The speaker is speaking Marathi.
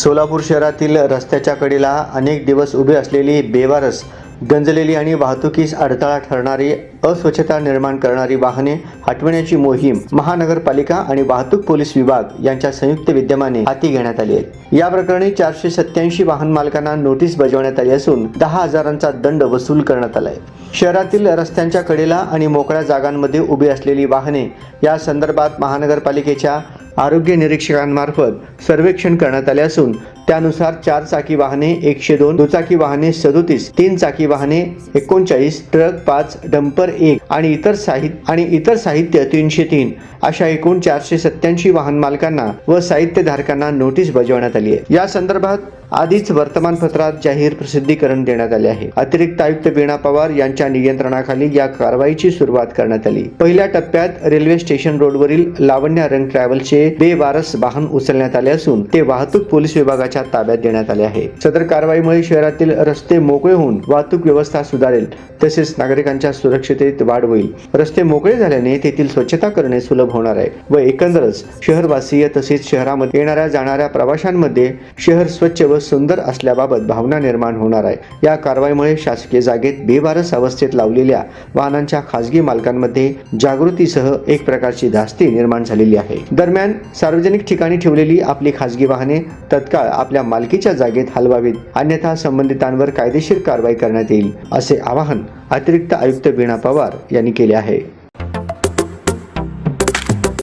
सोलापूर शहरातील रस्त्याच्या कडेला अनेक दिवस उभे असलेली बेवारस गंजलेली आणि वाहतुकीस अडथळा ठरणारी अस्वच्छता निर्माण करणारी वाहने हटविण्याची मोहीम महानगरपालिका आणि वाहतूक पोलीस विभाग यांच्या संयुक्त विद्यमाने हाती घेण्यात आली आहे. या प्रकरणी चारशे सत्याऐंशी वाहन मालकांना नोटीस बजावण्यात आली असून दहा हजारांचा दंड वसूल करण्यात आलाय. शहरातील रस्त्यांच्या कडेला आणि मोकळ्या जागांमध्ये उभी असलेली वाहने या संदर्भात महानगरपालिकेच्या आरोग्य निरीक्षकांमार्फत सर्वेक्षण करण्यात आले असून त्यानुसार चार चाकी वाहने एकशे दोन दुचाकी वाहने सदोतीस तीन चाकी वाहने एकोणचाळीस ट्रक पाच डंपर एक आणि इतर साहित्य आणि इतर साहित्य तीनशे तीन अशा एकूण चारशे सत्याऐंशी वाहन मालकांना व साहित्यधारकांना नोटीस बजावण्यात आली आहे. या संदर्भात आधीच वर्तमानपत्रात जाहीर प्रसिद्धीकरण देण्यात आले आहे. अतिरिक्त आयुक्त वीणा पवार यांच्या नियंत्रणाखाली या कारवाईची सुरुवात करण्यात आली. पहिल्या टप्प्यात रेल्वे स्टेशन रोडवरील लावण्या रंग ट्रॅव्हलचे बेवारस वाहन उचलण्यात आले असून ते वाहतूक पोलीस विभागाच्या ताब्यात देण्यात आले आहे. सदर कारवाईमुळे शहरातील रस्ते मोकळे होऊन वाहतूक व्यवस्था सुधारेल तसेच नागरिकांच्या सुरक्षितेत वाढ होईल. रस्ते मोकळे झाल्याने तेथील स्वच्छता करणे सुलभ होणार आहे व एकंदरच शहरवासीय तसेच शहरामध्ये येणाऱ्या जाणाऱ्या प्रवाशांमध्ये शहर स्वच्छ व सुंदर असल्याबाबत भावना निर्माण होणार आहे. या कारवाईमुळे शासकीय जागेत बेवारस अवस्थेत लावलेल्या वाहनांच्या खासगी मालकांमध्ये जागृतीसह एक प्रकारची धास्ती निर्माण झालेली आहे. दरम्यान सार्वजनिक ठिकाणी ठेवलेली आपली खासगी वाहने तत्काळ आपल्या मालकीच्या जागेत हलवावेत. अन्यथा संबंधितांवर कायदेशीर कारवाई करण्यात येईल असे आवाहन अतिरिक्त आयुक्त वीणा पवार यांनी केले आहे.